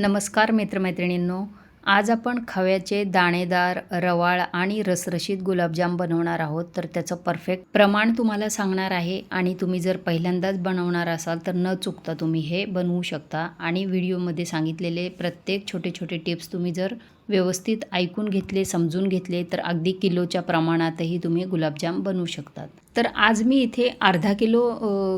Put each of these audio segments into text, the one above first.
नमस्कार मित्रमैत्रिणींनो. आज आपण खव्याचे दाणेदार रवाळ आणि रसरशीत गुलाबजाम बनवणार आहोत. तर त्याचं परफेक्ट प्रमाण तुम्हाला सांगणार आहे आणि तुम्ही जर पहिल्यांदाच बनवणार असाल तर न चुकता तुम्ही हे बनवू शकता. आणि व्हिडिओमध्ये सांगितलेले प्रत्येक छोटे छोटे टिप्स तुम्ही जर व्यवस्थित ऐकून घेतले समजून घेतले तर अगदी किलोच्या प्रमाणातही तुम्ही गुलाबजाम बनवू शकतात. तर आज मी इथे अर्धा किलो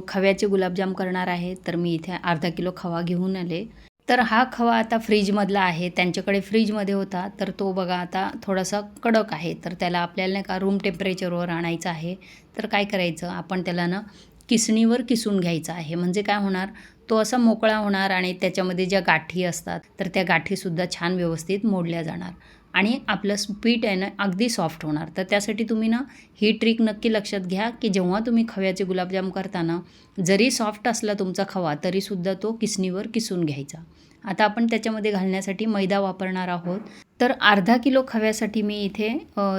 खव्याचे गुलाबजाम करणार आहे. तर मी इथे अर्धा किलो खवा घेऊन आले. तर हा खवा आता फ्रीजमधला आहे त्यांच्याकडे फ्रीजमध्ये होता तर तो बघा आता थोडासा कडक आहे तर त्याला आपल्याला नाही का रूम टेम्परेचरवर आणायचं आहे. तर काय करायचं आपण त्याला ना किसणीवर किसून घ्यायचं आहे. म्हणजे काय होणार तो असा मोकळा होणार आणि त्याच्यामध्ये ज्या गाठी असतात तर त्या गाठीसुद्धा छान व्यवस्थित मोडल्या जाणार. आणि आपलं पीठ आहे ना अगदी सॉफ्ट होणार. तर त्यासाठी तुम्ही ना ही ट्रिक नक्की लक्षात घ्या की जेव्हा तुम्ही खव्याचे गुलाबजाम करताना जरी सॉफ्ट असला तुमचा खवा तरीसुद्धा तो किसणीवर किसून घ्यायचा. आता आपण त्याच्यामध्ये घालण्यासाठी मैदा वापरणार आहोत. तर अर्धा किलो खव्यासाठी मी इथे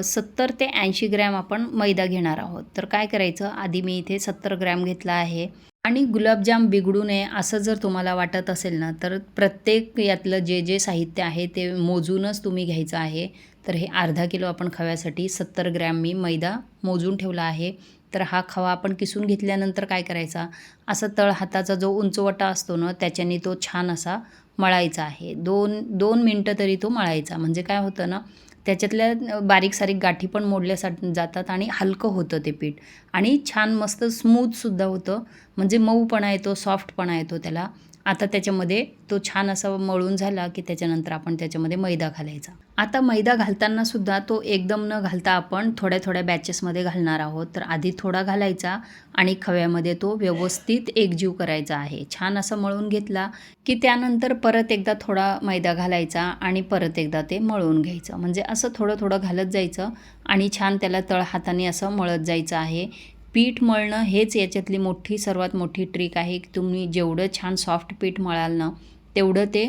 सत्तर ते ऐंशी ग्रॅम आपण मैदा घेणार आहोत. तर काय करायचं? आधी मी इथे सत्तर ग्रॅम घेतला आहे. आणि गुलाबजाम बिघडू नये असं जर तुम्हाला वाटत असेल ना तर प्रत्येक यातलं जे जे साहित्य आहे ते मोजूनच तुम्ही घ्यायचं आहे. तर हे अर्धा किलो आपण खव्यासाठी सत्तर ग्रॅम मी मैदा मोजून ठेवला आहे. तर हा खवा आपण किसून घेतल्यानंतर काय करायचा? असा तळ हाताचा जो उंचवटा असतो ना त्याच्याने तो छान असा मळायचा आहे. दोन दोन मिनटं तरी तो मळायचा. म्हणजे काय होतं ना त्याच्यातल्या बारीक सारीक गाठी पण मोडल्या सा जातात आणि हलकं होतं ते पीठ. आणि छान मस्त स्मूथसुद्धा होतं. म्हणजे मऊपणा येतो सॉफ्टपणा येतो त्याला. आता त्याच्यामध्ये तो छान असा मळून झाला की त्याच्यानंतर आपण त्याच्यामध्ये मैदा घालायचा. आता मैदा घालताना सुद्धा तो एकदम न घालता आपण थोड्या थोड्या बॅचेसमध्ये घालणार आहोत. तर आधी थोडा घालायचा आणि खव्यामध्ये तो व्यवस्थित एकजीव करायचा आहे. छान असं मळून घेतला की त्यानंतर परत एकदा थोडा मैदा घालायचा आणि परत एकदा ते मळून घ्यायचं. म्हणजे असं थोडं थोडं घालत जायचं आणि छान त्याला तळ हाताने असं मळत जायचं आहे. पीठ मळणं हेच याच्यातली मोठी सर्वात मोठी ट्रिक आहे. की तुम्ही जेवढं छान सॉफ्ट पीठ मळाल ना तेवढं ते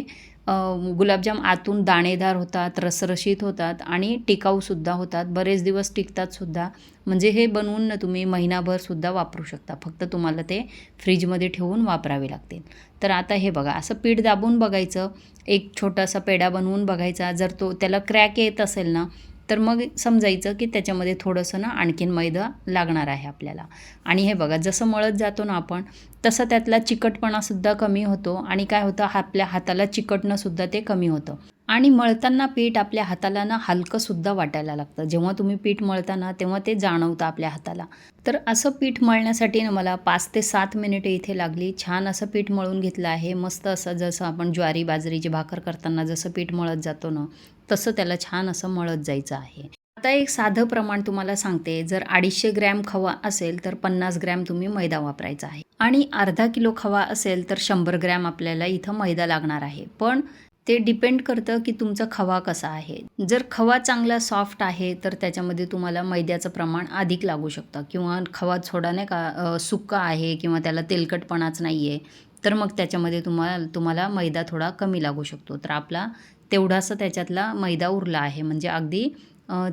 गुलाबजाम आतून दाणेदार होतात रसरशीत होतात आणि टिकाऊसुद्धा होतात. बरेच दिवस टिकतातसुद्धा म्हणजे हे बनवून ना तुम्ही महिनाभरसुद्धा वापरू शकता. फक्त तुम्हाला ते फ्रीजमध्ये ठेवून वापरावे लागतील. तर आता हे बघा असं पीठ दाबून बघायचं एक छोटासा पेढा बनवून बघायचा. जर तो त्याला क्रॅक येत असेल ना तर मग समजायचं की त्याच्यामध्ये थोडंसं ना आणखीन मैदा लागणार आहे आपल्याला. आणि हे बघा जसं मळत जातो ना आपण तसं त्यातला चिकटपणासुद्धा कमी होतो आणि काय होतं आपल्या हाताला चिकटणंसुद्धा ते कमी होतं. आणि मळताना पीठ आपल्या हाताला ना हलकंसुद्धा वाटायला लागतं. जेव्हा तुम्ही पीठ मळताना तेव्हा ते जाणवतं आपल्या हाताला. तर असं पीठ मळण्यासाठी ना मला पाच ते सात मिनिटे इथे लागली. छान असं पीठ मळून घेतलं आहे. मस्त असं जसं आपण ज्वारी बाजरीची भाकर करताना जसं पीठ मळत जातो ना तसं त्याला छान असं मळत जायचं आहे. आता एक साधं प्रमाण तुम्हाला सांगते. जर अडीचशे ग्रॅम खवा असेल तर पन्नास ग्रॅम तुम्ही मैदा वापरायचा आहे. आणि अर्धा किलो खवा असेल तर शंभर ग्रॅम आपल्याला इथं मैदा लागणार आहे. पण ते डिपेंड करतं की तुमचा खवा कसा आहे. जर खवा चांगला सॉफ्ट आहे तर त्याच्यामध्ये तुम्हाला मैद्याचं प्रमाण अधिक लागू शकतं. किंवा खवा थोडा नाही का सुक्का आहे किंवा त्याला तेलकटपणाच नाही आहे तर मग त्याच्यामध्ये तुम्हाला तुम्हाला मैदा थोडा कमी लागू शकतो. तर आपला तेवढासा त्याच्यातला मैदा उरला आहे. म्हणजे अगदी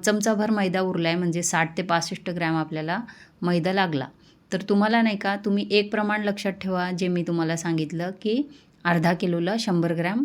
चमचाभर मैदा उरला आहे. म्हणजे साठ ते पासष्ट ग्रॅम आपल्याला मैदा लागला. तर तुम्हाला नाही का तुम्ही एक प्रमाण लक्षात ठेवा जे मी तुम्हाला सांगितलं की अर्धा किलोला शंभर ग्रॅम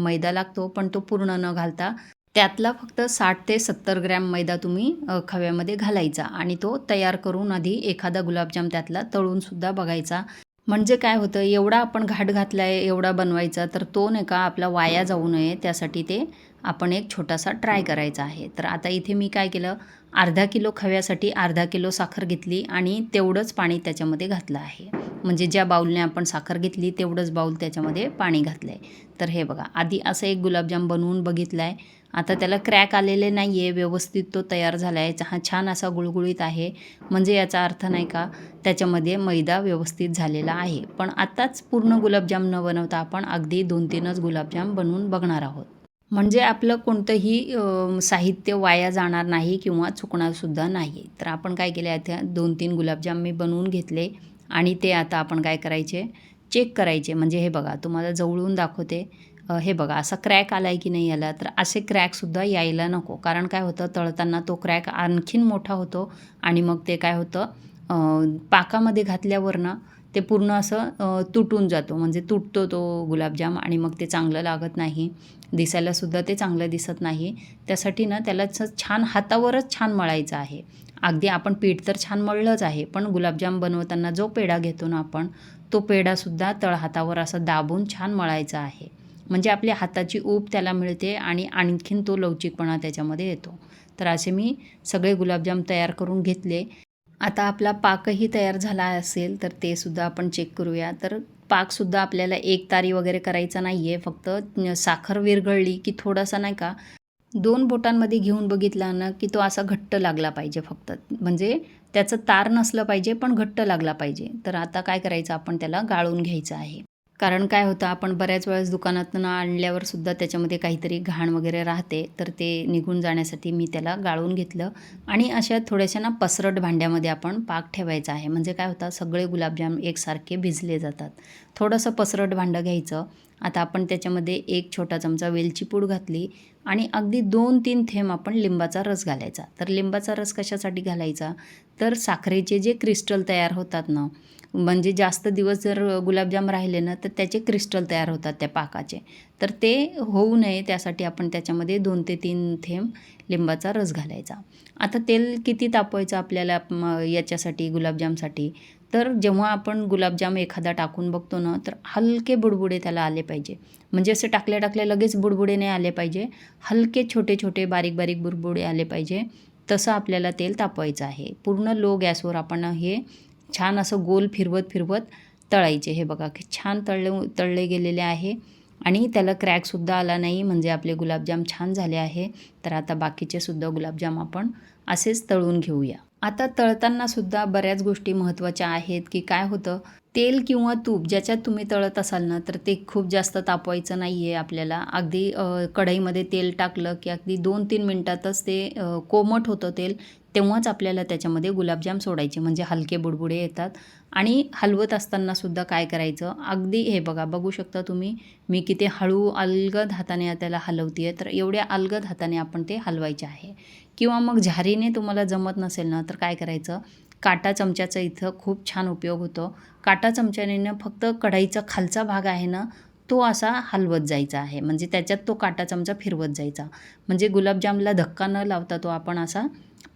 मैदा लागतो पण तो पूर्ण न घालता त्यातला फक्त साठ ते सत्तर ग्रॅम मैदा तुम्ही खव्यामध्ये घालायचा आणि तो तयार करून आधी एखादा गुलाबजाम त्यातला तळूनसुद्धा बघायचा. म्हणजे काय होतं एवढा आपण घाट घातला आहे एवढा बनवायचा तर तो नाही का आपला वाया जाऊ नये त्यासाठी ते आपण एक छोटासा ट्राय करायचा आहे. तर आता इथे मी काय केलं अर्धा किलो खव्यासाठी अर्धा किलो साखर घेतली आणि तेवढंच पाणी त्याच्यामध्ये घातलं आहे. म्हणजे ज्या बाऊलने आपण साखर घेतली तेवढंच बाऊल त्याच्यामध्ये पाणी घातलं आहे तर हे बघा आधी असं एक गुलाबजाम बनवून बघितलं आहे आता त्याला क्रॅक आलेले नाही आहे व्यवस्थित तो तयार झाला आहे हा छान असा गुळगुळीत आहे. म्हणजे याचा अर्थ नाही का त्याच्यामध्ये मैदा व्यवस्थित झालेला आहे. पण आत्ताच पूर्ण गुलाबजाम न बनवता आपण अगदी दोन तीनच गुलाबजाम बनवून बघणार आहोत. म्हणजे आपलं कोणतंही साहित्य वाया जाणार नाही किंवा चुकणारसुद्धा नाही. तर आपण काय केले आता दोन तीन गुलाबजाम मी बनवून घेतले आणि ते आता आपण काय करायचे? चेक करायचे. म्हणजे हे बघा तुम्हाला जवळून दाखवते. हे बघा असा क्रॅक आला आहे की नाही आला तर असे क्रॅकसुद्धा यायला नको. कारण काय होतं? तळताना तो क्रॅक आणखीन मोठा होतो आणि मग ते काय होतं? पाकामध्ये घातल्यावर ना ते पूर्ण असं तुटून जातो. म्हणजे तुटतो तो गुलाबजाम आणि मग ते चांगलं लागत नाही. दिसायलासुद्धा ते चांगलं दिसत नाही. त्यासाठी ना त्याला छान हातावरच छान मळायचं आहे. अगदी आपण पीठ तर छान मळलंच आहे पण गुलाबजाम बनवताना जो पेढा घेतो ना आपण तो पेढासुद्धा तळहातावर असं दाबून छान मळायचा आहे. म्हणजे आपल्या हाताची ऊब त्याला मिळते आणि आणखीन तो लवचिकपणा त्याच्यामध्ये येतो. तर असे मी सगळे गुलाबजाम तयार करून घेतले. आता आपला पाकही तयार झाला असेल तर ते सुद्धा आपण चेक करूया. तर पाकसुद्धा आपल्याला एक तारी वगैरे करायचा नाही आहे फक्त साखर विरघळली की थोडासा नाही का दोन बोटांमध्ये घेऊन बघितला ना की तो असा घट्ट लागला पाहिजे फक्त. म्हणजे त्याचं तार नसलं पाहिजे पण घट्ट लागला पाहिजे. तर आता काय करायचं आपण त्याला गाळून घ्यायचं आहे. कारण काय होतं आपण बऱ्याच वेळेस दुकानातून आणल्यावर सुद्धा त्याच्यामध्ये काहीतरी घाण वगैरे राहते तर ते निघून जाण्यासाठी मी त्याला गाळून घेतलं. आणि अशा थोड्याशा ना पसरट भांड्यामध्ये आपण पाक ठेवायचा आहे. म्हणजे काय होतं सगळे गुलाबजाम एकसारखे भिजले जातात. थोडंसं पसरट भांडं घ्यायचं. आता आपण त्याच्यामध्ये एक छोटा चमचा वेलची पूड घातली आणि अगदी दोन तीन थेंब आपण लिंबाचा रस घालायचा. तर लिंबाचा रस कशासाठी घालायचा? तर साखरेचे जे क्रिस्टल तयार होतात ना म्हणजे जास्त दिवस जर गुलाबजाम राहिले ना तर त्याचे क्रिस्टल तयार होतात त्या पाकाचे. तर ते होऊ नये त्यासाठी आपण त्याच्यामध्ये दोन ते तीन थेंब लिंबाचा रस घालायचा. आता तेल किती तापवायचं आपल्याला याच्यासाठी गुलाबजामसाठी? तर जेव्हा आपण गुलाबजाम एखादा टाकून बघतो ना तर हलके बुडबुडे त्याला आले पाहिजे. म्हणजे असे टाकल्या टाकल्या लगेच बुडबुडे नाही आले पाहिजे. हलके छोटे छोटे बारीक बारीक बुडबुडे आले पाहिजे. तसं आपल्याला तेल तापवायचं आहे. पूर्ण लो गॅसवर आपण हे छान असं गोल फिरवत फिरवत तळायचे. हे बघा की छान तळले तळले गेलेले आहे. आणि त्याला क्रॅकसुद्धा आला नाही म्हणजे आपले गुलाबजाम छान झाले आहे. तर आता बाकीचे सुद्धा गुलाबजाम आपण असेच तळून घेऊया. आता तळताना सुद्धा बऱ्याच गोष्टी महत्त्वाच्या आहेत की काय होतं? तेल किंवा तूप ज्याच्यात तुम्ही तळत असाल ना तर ते खूप जास्त तापवायचं नाही आहे आपल्याला. अगदी कढईमध्ये तेल टाकलं की अगदी दोन तीन मिनटातच ते कोमट होतं तेल. तेव्हाच आपल्याला त्याच्यामध्ये गुलाबजाम सोडायचे म्हणजे हलके बुडबुडे येतात. आणि हलवत असतानासुद्धा काय करायचं? अगदी हे बघा बघू शकता तुम्ही मी किती हळू अलगद हाताने त्याला हलवते आहे तर एवढ्या अलगद हाताने आपण ते हलवायचे आहे. किंवा मग झारीने तुम्हाला जमत नसेल ना तर काय करायचं? काटा चमच्याचा इथं खूप छान उपयोग होतो. काटा चमच्याने फक्त कढाईचा खालचा भाग आहे ना तो असा हलवत जायचा आहे. म्हणजे त्याच्यात तो काटा चमचा फिरवत जायचा. म्हणजे गुलाबजामला धक्का न लावता तो आपण असा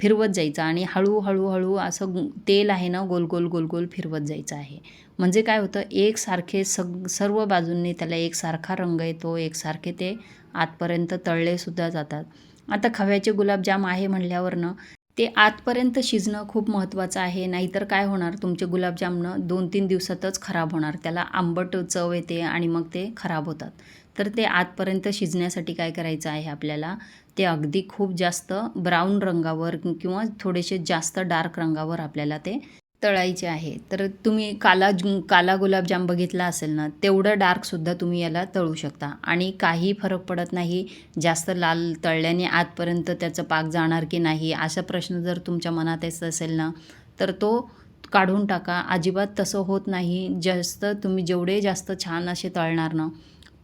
फिरवत जायचा आणि हळूहळू हळू असं तेल आहे ना गोल गोल गोल गोल फिरवत जायचं आहे. म्हणजे काय होतं एकसारखे सग सर्व बाजूंनी त्याला एकसारखा रंग येतो एकसारखे ते आतपर्यंत तळलेसुद्धा जातात. आता खव्याचे गुलाबजाम आहे म्हणल्यावरनं ते आतपर्यंत शिजणं खूप महत्त्वाचं आहे. नाहीतर काय होणार? तुमचे गुलाबजामनं दोन तीन दिवसातच खराब होणार. त्याला आंबट चव येते आणि मग ते खराब होतात. तर ते आतपर्यंत शिजण्यासाठी काय करायचं आहे आपल्याला? ते अगदी खूप जास्त ब्राऊन रंगावर किंवा थोडेसे जास्त डार्क रंगावर आपल्याला ते तळायचे आहे. तर तुम्ही काला जु- काला गुलाबजाम बघितला असेल ना तेवढं डार्कसुद्धा तुम्ही याला तळू शकता. आणि काही फरक पडत नाही जास्त लाल तळल्याने आतपर्यंत त्याचं पाक जाणार की नाही असा प्रश्न जर तुमच्या मनात येत असेल ना तर तो काढून टाका. अजिबात तसं होत नाही. जास्त तुम्ही जेवढे जास्त छान असे तळणार ना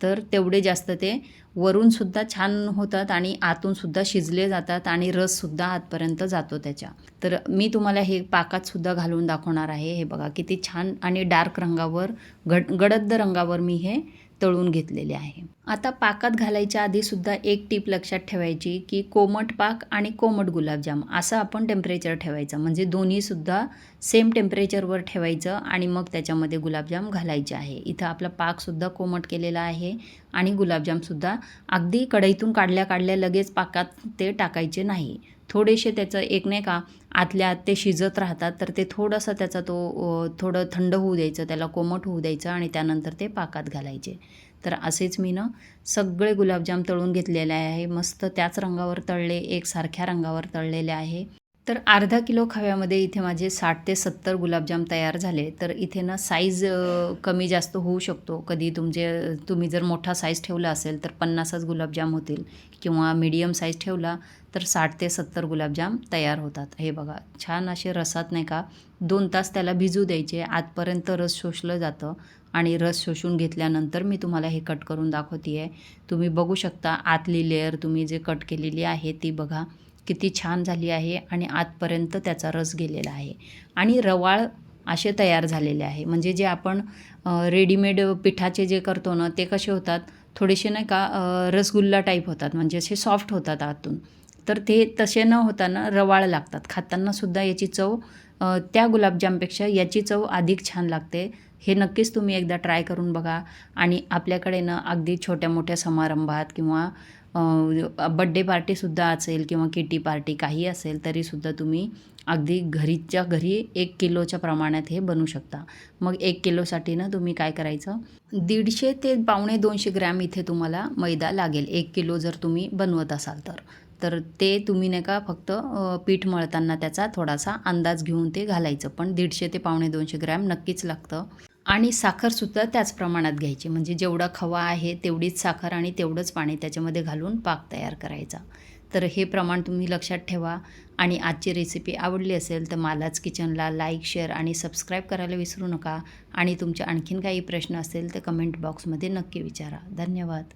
तर तेवढे जास्त ते वरूनसुद्धा छान होतात आणि आतूनसुद्धा शिजले जातात आणि रससुद्धा आतपर्यंत जातो त्याच्या. तर मी तुम्हाला हे पाकातसुद्धा घालून दाखवणार आहे. हे बघा किती छान आणि डार्क रंगावर गड गडद रंगावर मी हे तळून घेतलेले आहे. आता पाकात घालायच्या आधीसुद्धा एक टीप लक्षात ठेवायची की कोमट पाक आणि कोमट गुलाबजाम असं आपण टेम्परेचर ठेवायचं. म्हणजे दोन्हीसुद्धा सेम टेम्परेचरवर ठेवायचं आणि मग त्याच्यामध्ये गुलाबजाम घालायचे आहे. इथं आपला पाकसुद्धा कोमट केलेला आहे आणि गुलाबजामसुद्धा अगदी कढईतून काढल्या काढल्या लगेच पाकात ते टाकायचे नाही. थोडेसे त्याचं एक नाही का आतल्या आत ते शिजत राहतात तर ते थोडंसं त्याचा तो थोडं थंड होऊ द्यायचं त्याला कोमट होऊ द्यायचं आणि त्यानंतर ते पाकात घालायचे. तर असेच मी ना सगळे गुलाबजाम तळून घेतलेले आहे. मस्त त्याच रंगावर तळले एकसारख्या रंगावर तळलेले आहे. तर अर्धा किलो खव्यामध्ये इथे माझे साठ ते सत्तर गुलाबजाम तयार झाले. तर इथे ना साईज कमी जास्त होऊ शकतो. कधी तुमचे तुम्ही जर मोठा साईज ठेवला असेल तर पन्नासच गुलाबजाम होतील किंवा मीडियम साईज ठेवला तर साठ ते सत्तर गुलाबजाम तयार होतात. हे बघा छान असे रसात नाही का दोन तास त्याला भिजू द्यायचे आतपर्यंत रस शोषलं जातं आणि रस शोषून घेतल्यानंतर मी तुम्हाला हे कट करून दाखवते आहे तुम्ही बघू शकता आतली लेअर तुम्ही जे कट केलेली आहे ती बघा किती छान झाली आहे आणि आतपर्यंत त्याचा रस गेलेला आहे. आणि रवाळ असे तयार झालेले आहे. म्हणजे जे आपण रेडीमेड पिठाचे जे करतो ना ते कसे होतात? थोडेसे नाही का रसगुल्ला टाईप होतात. म्हणजे असे सॉफ्ट होतात आतून. तर ते तसे न होताना रवाळ लागतात. खातानासुद्धा याची चव त्या गुलाबजामपेक्षा याची चव अधिक छान लागते. हे नक्कीच तुम्ही एकदा ट्राय करून बघा. आणि आपल्याकडे ना अगदी छोट्या मोठ्या समारंभात किंवा बड्डे पार्टीसुद्धा असेल किंवा किटी पार्टी काही असेल तरीसुद्धा तुम्ही अगदी घरीच्या घरी एक किलोच्या प्रमाणात हे बनवू शकता. मग एक किलोसाठी ना तुम्ही काय करायचं? दीडशे ते पावणे दोनशे ग्रॅम इथे तुम्हाला मैदा लागेल. एक किलो जर तुम्ही बनवत असाल तर. तर ते तुम्ही नाही का फक्त पीठ मळताना त्याचा थोडासा अंदाज घेऊन ते घालायचं. पण दीडशे ते पावणे दोनशे ग्रॅम नक्कीच लागतं. आणि साखरसुद्धा त्याच प्रमाणात घ्यायची. म्हणजे जेवढा खवा आहे तेवढीच साखर आणि तेवढंच पाणी त्याच्यामध्ये घालून पाक तयार करायचा. तर हे प्रमाण तुम्ही लक्षात ठेवा. आणि आजची रेसिपी आवडली असेल तर मालाच किचनला लाईक शेअर आणि सबस्क्राईब करायला विसरू नका. आणि तुमचे आणखीन काही प्रश्न असेल तर कमेंट बॉक्समध्ये नक्की विचारा. धन्यवाद.